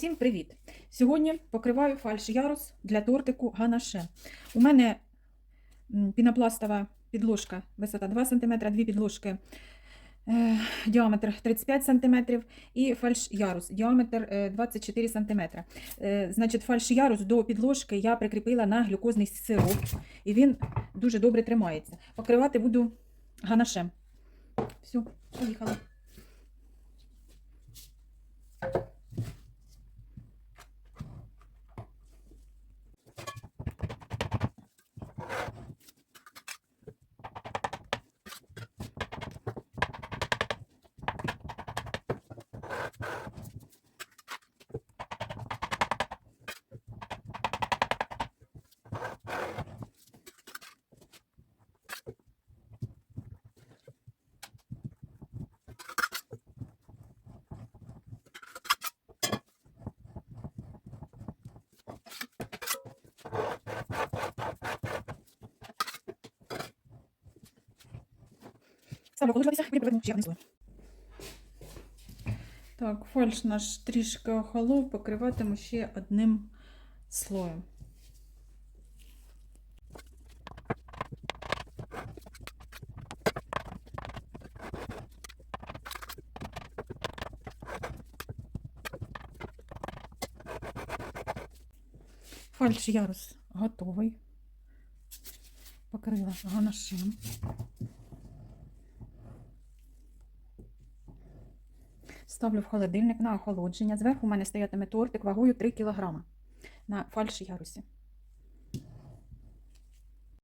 Всім привіт! Сьогодні покриваю фальш ярус для тортику ганаше. У мене пінопластова підложка, висота 2 см, дві підложки, е, діаметр 35 см і фальш ярус, діаметр е, 24 см. Е, значить, фальш ярус до підложки я прикріпила на глюкозний сироп, і він дуже добре тримається. Покривати буду ганашем. Все, поїхали. Охолоджуватися, потім поверну ще одним слоєм. Так, фальш наш трішки охолов, покриватиму ще одним слоєм. Фальш ярус готовий. Покрила ганашем. Ставлю в холодильник на охолодження. Зверху у мене стоятиме тортик вагою 3 кг на фальші ярусі.